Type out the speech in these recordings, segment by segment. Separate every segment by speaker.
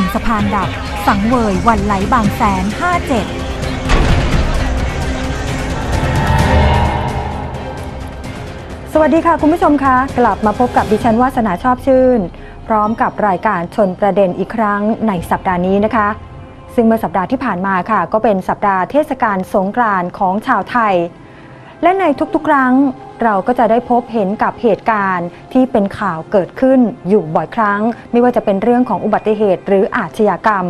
Speaker 1: งกรานต์ซิ่งดิ่งสะพานดับ สังเวยวันไหลบางแสน 57
Speaker 2: สวัสดีค่ะ คุณผู้ชมคะ กลับมาพบกับดิฉันวาสนาชอบชื่น พร้อมกับรายการชนประเด็นอีกครั้งในสัปดาห์นี้นะคะ ซึ่งเมื่อสัปดาห์ที่ผ่านมาค่ะ ก็เป็นสัปดาห์เทศกาลสงกรานต์ของชาวไทย และในทุกๆครั้ง เราก็จะได้พบเห็นกับเหตุการณ์ที่เป็นข่าวเกิดขึ้นอยู่บ่อยครั้ง ไม่ว่าจะเป็นเรื่องของอุบัติเหตุหรืออาชญากรรม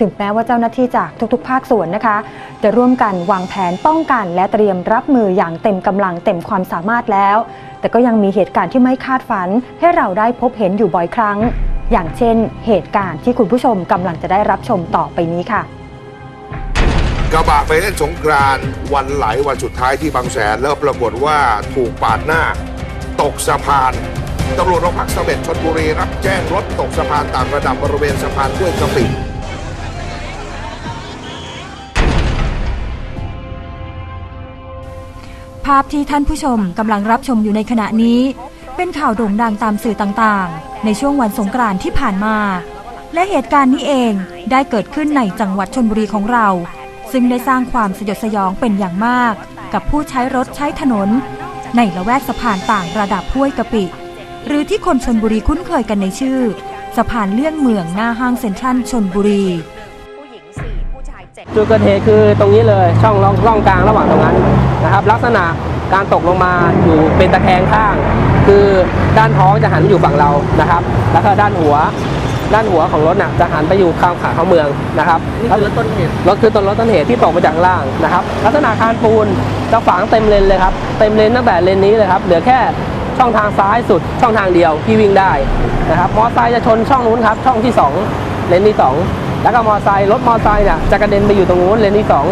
Speaker 2: ถึงแม้ว่าเจ้าหน้าที่จากทุกๆ ภาคส่วนนะคะ จะร่วมกันวางแผนป้องกัน และเตรียมรับมืออย่างเต็มกำลังเต็มความสามารถแล้ว แต่ก็ยังมีเหตุการณ์ที่ไม่คาดฝัน ให้เราได้พบเห็นอยู่บ่อยครั้ง อย่างเช่น เหตุการณ์ที่คุณผู้ชมกำลังจะได้รับชมต่อไปนี้ค่ะ
Speaker 3: กระบะไปเล่นสงกรานต์วันไหลวันสุดท้ายที่บางแสนแล้วปรากฏว่าถูกปาดหน้า ตกสะพานตำรวจโรงพักเสม็ดชนบุรีรับแจ้งรถตกสะพานต่างระดับบริเวณสะพานห้วยกะปิ
Speaker 1: ภาพที่ท่านผู้ชมกำลังรับชมอยู่ในขณะนี้ เป็นข่าวโด่งดังตามสื่อต่างๆ ในช่วงวันสงกรานต์ที่ผ่านมา และเหตุการณ์นี้เองได้เกิดขึ้นในจังหวัดชนบุรีของเรา ซึ่งได้สร้างความสยดสยองเป็นอย่างมาก กับผู้ใช้รถใช้ถนน ในละแวกสะพานต่างระดับห้วยกะปิ หรือที่คนชนบุรีคุ้นเคยกันในชื่อ สะพานเลี่ยงเมืองหน้าห้างเซ็นทรัลชนบุรี
Speaker 4: จุดเกิดเหตุคือตรงนี้เลยช่องร่องร่องกลางระหว่างตรงนั้นนะครับ ลักษณะการตกลงมาอยู่เป็นตะแคงข้าง คือด้านท้องจะหันอยู่ฝั่งเรานะครับ แล้วก็ด้านหัว ด้านหัวของรถน่ะจะหันไปอยู่ข้างขาเข้าเมืองนะครับนี่คือรถต้นเหตุรถคือต้นรถต้นเหตุที่ตกมาจากข้างล่างนะครับ ลักษณะคานปูนจะฝังเต็มเลนเลยครับเต็มเลนตั้งแต่เลนนี้เลยครับเหลือแค่ช่องทางซ้ายสุดช่องทางเดียวที่วิ่งได้นะครับมอไซค์จะชนช่องนู้นครับช่องที่สองเลนที่สองแล้วก็มอไซค์รถมอไซค์เนี่ยจะกระเด็นไปอยู่ตรงนู้นเลนที่สอง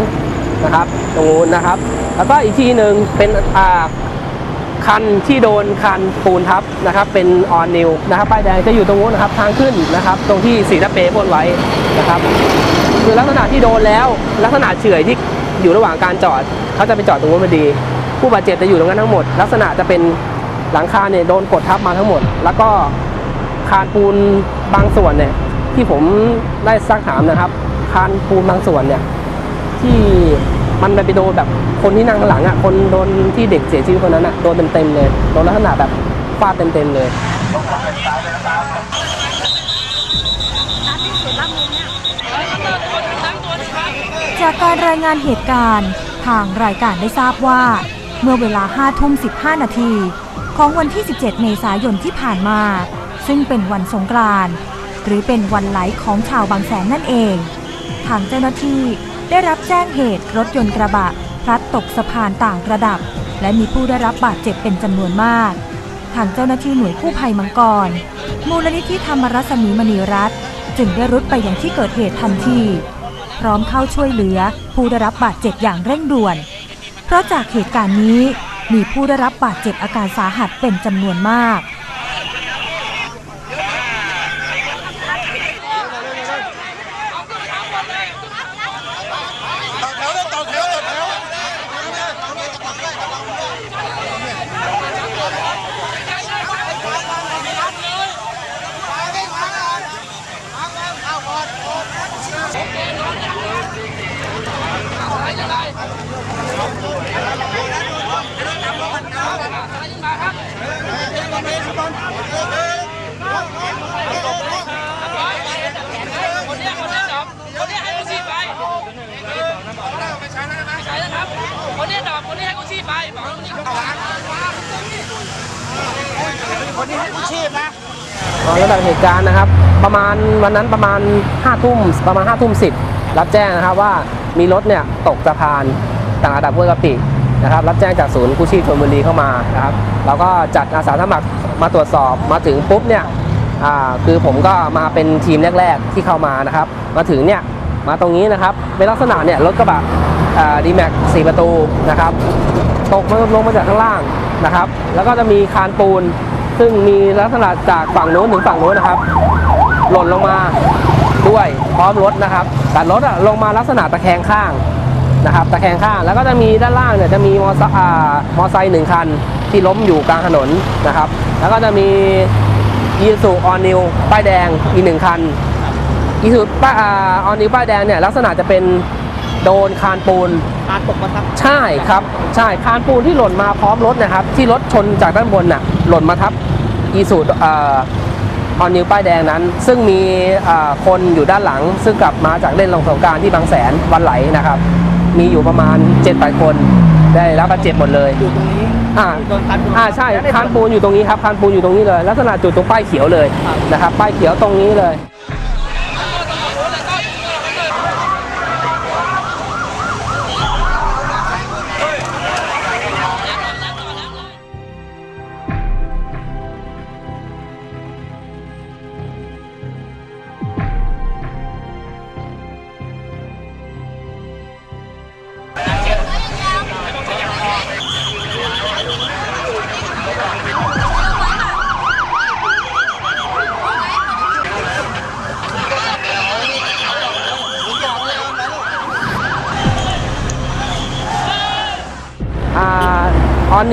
Speaker 4: นะครับตรงนู้นนะครับ แล้วก็อีกทีหนึ่งเป็นอ่า คันที่โดนคันปูนทับนะครับ เป็นออนนิวนะครับป้ายแดงจะอยู่ตรงนู้นนะครับทางขึ้นนะครับ ตรงที่สีตะเปพ่นไว้นะครับ คือลักษณะที่โดนแล้ว ลักษณะเฉื่อยที่อยู่ระหว่างการจอดเขาจะไปจอดตรงนู้นพอดี ผู้บาดเจ็บจะอยู่ตรงนั้นทั้งหมด ลักษณะจะเป็นหลังคาเนี่ยโดนกดทับมาทั้งหมด แล้วก็คานปูนบางส่วนเนี่ยที่ผมได้ซักถามนะครับ คานปูนบางส่วนเนี่ยที่ มันไปโดนแบบคนที่นั่งข้างหลังอะ คนโดนที่เด็กเสียชีวิตคนนั้นอะโดนเต็มๆเลยโดนลักษณะแบบฟาดเต็มๆเลย
Speaker 1: จากการรายงานเหตุการณ์ ทางรายการได้ทราบว่า เมื่อเวลา5ทุ่ม15 นาที ของวันที่ 17 เมษายนที่ผ่านมา ซึ่งเป็นวันสงกรานต์หรือเป็นวันไหลของชาวบางแสนนั่นเอง ทางเจ้าหน้าที่ ได้รับแจ้งเหตุรถยนต์กระบะพลัดตกสะพานต่างระดับ และมีผู้ได้รับบาดเจ็บเป็นจำนวนมาก ทางเจ้าหน้าที่หน่วยกู้ภัยมังกร มูลนิธิธรรมรสมีมณีรัตน์จึงได้รุดไปยังที่เกิดเหตุทันทีพร้อมเข้าช่วยเหลือ ผู้ได้รับบาดเจ็บอย่างเร่งด่วน เพราะจากเหตุการณ์นี้มีผู้ได้รับบาดเจ็บอาการสาหัสเป็นจำนวนมาก
Speaker 5: คนนี้ดอกคนนี้ให้กู้ชีพไปบอกคนนี้เขา
Speaker 4: ตอนระดับเหตุการณ์นะครับ ประมาณวันนั้นประมาณ5้าทุ่มประมาณ5้าทุ่มสิรับแจ้งนะครับว่ามีรถเนี่ยตกสะพานต่างระดับห้วยกะปินะครับ รับแจ้งจากศูนย์กู้ชีพชลบุรีเข้ามานะครับเราก็จัดอาสาสมัครมาตรวจสอบมาถึงปุ๊บเนี่ยคือผมก็มาเป็นทีมแรก ๆ ที่เข้ามานะครับ มาถึงเนี่ยมาตรงนี้นะครับเป็นลักษณะเนี่ยรถกระบะดีแม็กสี่ประตูนะครับ ตกมาลงมาจากข้างล่างนะครับ แล้วก็จะมีคานปูน ซึ่งมีลักษณะจากฝั่งโน้นถึงฝั่งโน้นนะครับ หล่นลงมาด้วยพร้อมรถนะครับ แต่รถอะลงมาลักษณะตะแคงข้างนะครับตะแคงข้างแล้วก็จะมีด้านล่างเนี่ยจะมีมอไซค์อ่ามอไซค์หนึ่งคันที่ล้มอยู่กลางถนนนะครับ แล้วก็จะมีอีซูออนนิวป้ายแดงอีกหนึ่งคันอีซูป้าออนนิวป้ายแดงเนี่ยลักษณะจะเป็น โดนคานปูน
Speaker 5: การตกมาทับ
Speaker 4: ใช่ครับ ใช่คานปูนที่หล่นมาพร้อมรถนะครับ ที่รถชนจากด้านบนน่ะหล่นมาทับอีซูออนนิวป้ายแดงนั้น ซึ่งมีอ่าคนอยู่ด้านหลัง ซึ่งกลับมาจากเล่นลงสงกรารที่บางแสนวันไหลนะครับ มีอยู่ประมาณ7 8คนได้รับบาดเจ็บหมดเลย
Speaker 5: อยู่ตรงนี้
Speaker 4: อ่า
Speaker 5: โดนคัน
Speaker 4: อ่าใช่คานปูนอยู่ตรงนี้ครับคานปูนอยู่ตรงนี้เลยลักษณะจุดตรงป้ายเขียวเลยนะครับป้ายเขียวตรงนี้เลย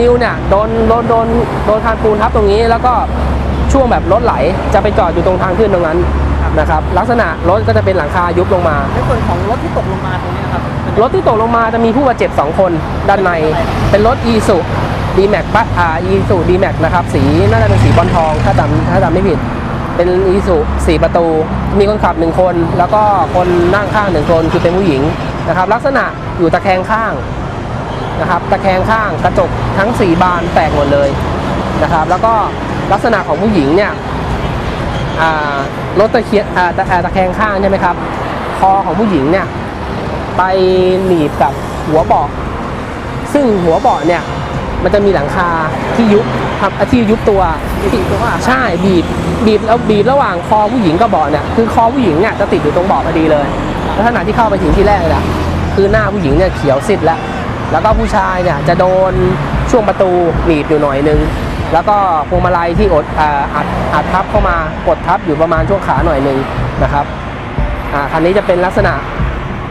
Speaker 4: นนิวเนี่ยโดนโดนโดนโดนคานปูนทับตรงนี้ แล้วก็ช่วงแบบรถไหลจะไปจอดอยู่ตรงทางขึ้นตรงนั้นนะครับลักษณะรถก็จะเป็นหลังคายุบลงมา
Speaker 5: ในส่วนของรถที่ตกลงมาตรงนี้นะครับ
Speaker 4: รถที่ตกลงมาจะมีผู้บาดเจ็บ 2 คนด้านใน เป็นรถ e ีสุดีแม็กปะอ่า e ีสุดีแม็กนะครับสีน่าจะเป็นสีบอลทองถ้าจำถ้าจำไม่ผิด เป็น e ีสุสีประตู มีคนขับ1คน แล้วก็คนนั่งข้าง1คนคือเป็นผู้หญิงนะครับลักษณะอยู่ตะแคงข้าง นะครับตะแคงข้างกระจกทั้ง 4 บานแตกหมดเลยนะครับ แล้วก็ลักษณะของผู้หญิงเนี่ยอ่ารถตะเคียนอ่าตะอ่าตะแคงข้างใช่ไหมครับ คอของผู้หญิงเนี่ยไปหนีบกับหัวเบาะซึ่งหัวเบาะเนี่ยมันจะมีหลังคาที่ยุบครับที่ยุบตัวที่ใช่บีบบีบแล้วบีบระหว่างคอผู้หญิงกับเบาะเนี่ยคือคอผู้หญิงเนี่ยจะติดอยู่ตรงเบาะพอดีเลยแล้วขณะที่เข้าไปถึงที่แรกเนี่ยคือหน้าผู้หญิงเนี่ยเขียวซิดแล้ว แล้วก็ผู้ชายเนี่ยจะโดนช่วงประตูหนีบอยู่หน่อยนึง แล้วก็พวงมาลัยที่อดอัดอัดทับเข้ามากดทับอยู่ประมาณช่วงขาหน่อยนึงนะครับอันนี้จะเป็นลักษณะ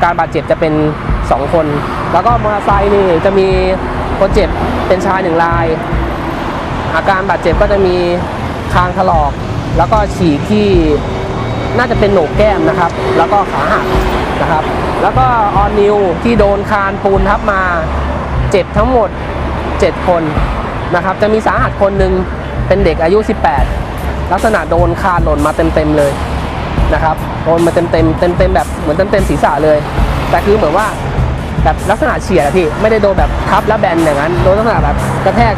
Speaker 4: การบาดเจ็บจะเป็น 2 คน แล้วก็มอเตอร์ไซค์นี่จะมีคนเจ็บเป็นชายหนึ่งราย อาการบาดเจ็บก็จะมีคางถลอก แล้วก็ฉีกที่น่าจะเป็นโหนกแก้มนะครับ แล้วก็ขาหัก นะครับ แล้วก็ออนนิวที่โดนคานปูนทับมาเจ็บทั้งหมด 7 คนนะครับ จะมีสาหัสคนหนึ่งเป็นเด็กอายุ 18 ลักษณะโดนคานหล่นมาเต็มๆเลยนะครับโดนมาเต็มเต็มเต็มเต็มๆแบบเหมือนเต็มเต็มๆศีรษะเลย แต่คือเหมือนว่าแบบลักษณะเฉียดอะพี่ไม่ได้โดนแบบทับแล้วแบนอย่างนั้นโดนลักษณะแบบกระแทก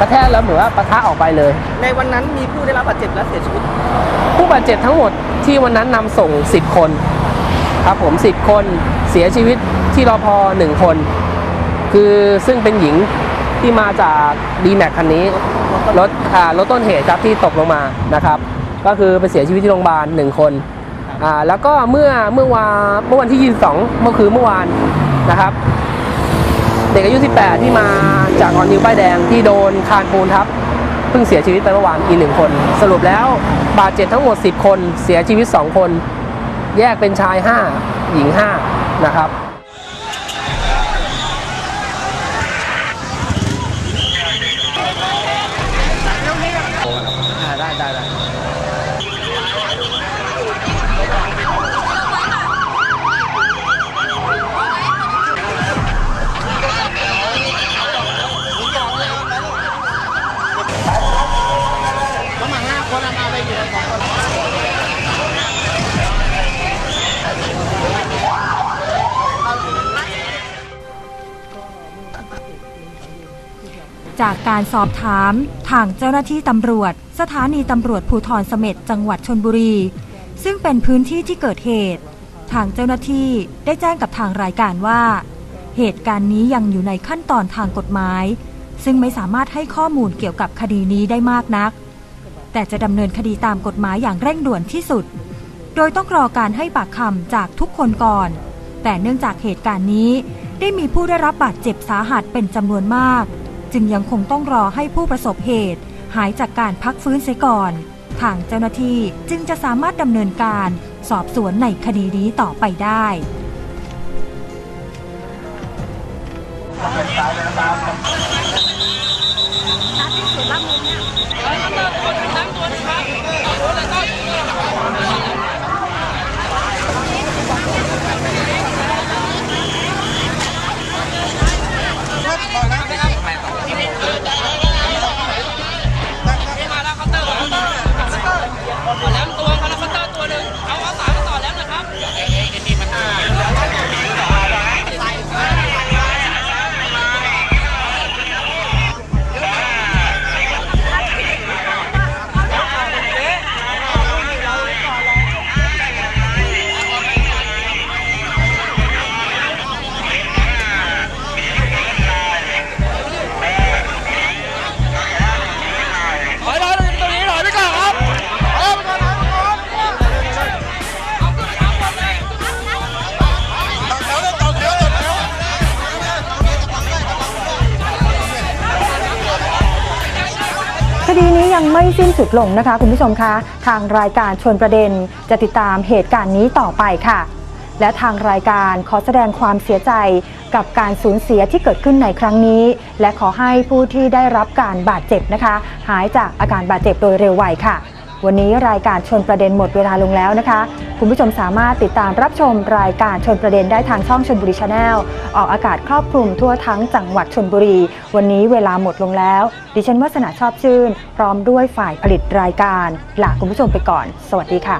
Speaker 4: กระแทกแล้วเหมือนว่าปะทะออกไปเลย
Speaker 5: ในวันนั้นมีผู้ได้รับบาดเจ็บและเสียชีวิต
Speaker 4: ผู้บาดเจ็บทั้งหมดที่วันนั้นนำส่ง 10 คน ครับผม 10 คนเสียชีวิตที่รอพอ1คน คือซึ่งเป็นหญิงที่มาจาก d m a x คันนี้รถอ่ารถต้นเหตุครับที่ตกลงมานะครับ ก็คือไปเสียชีวิตที่โรงพยาบาลหนึ่งคนอ่าแล้วก็เมื่อเมื่อวานเมื่อวันที่ 22 เมื่อคืนเมื่อวานนะครับ เด็กอายุ 18 ที่มาจากออนนิวป้ายแดงที่โดนคานปูนทับเพิ่งเสียชีวิตไปเมื่อวานอีกหนึ่งคน สรุปแล้วบาดเจ็บทั้งหมด 10 คน เสียชีวิต 2 คน แยกเป็นชาย 5 หญิง 5 นะครับ
Speaker 1: จากการสอบถามทางเจ้าหน้าที่ตำรวจ สถานีตำรวจภูธรเสม็ดจังหวัดชนบุรี ซึ่งเป็นพื้นที่ที่เกิดเหตุ ทางเจ้าหน้าที่ได้แจ้งกับทางรายการว่า เหตุการณ์นี้ยังอยู่ในขั้นตอนทางกฎหมาย ซึ่งไม่สามารถให้ข้อมูลเกี่ยวกับคดีนี้ได้มากนัก แต่จะดำเนินคดีตามกฎหมายอย่างเร่งด่วนที่สุด โดยต้องรอการให้ปากคำจากทุกคนก่อน แต่เนื่องจากเหตุการณ์นี้ได้มีผู้ได้รับบาดเจ็บสาหัสเป็นจำนวนมาก จึงยังคงต้องรอให้ผู้ประสบเหตุ หายจากการพักฟื้นเสียก่อน ทางเจ้าหน้าที่จึงจะสามารถดำเนินการสอบสวนในคดีนี้ต่อไปได้
Speaker 2: ยังไม่สิ้นสุดลงนะคะ คุณผู้ชมคะ ทางรายการชวนประเด็นจะติดตามเหตุการณ์นี้ต่อไปค่ะ และทางรายการขอแสดงความเสียใจกับการสูญเสียที่เกิดขึ้นในครั้งนี้ และขอให้ผู้ที่ได้รับการบาดเจ็บนะคะ หายจากอาการบาดเจ็บโดยเร็วไวค่ะ วันนี้รายการชนประเด็นหมดเวลาลงแล้วนะคะ คุณผู้ชมสามารถติดตามรับชมรายการชนประเด็นได้ทางช่องชนบุรีชาแนลออกอากาศครอบคลุมทั่วทั้งจังหวัดชนบุรี วันนี้เวลาหมดลงแล้ว ดิฉันวัฒนาชอบชื่น พร้อมด้วยฝ่ายผลิตรายการลาคุณผู้ชมไปก่อน สวัสดีค่ะ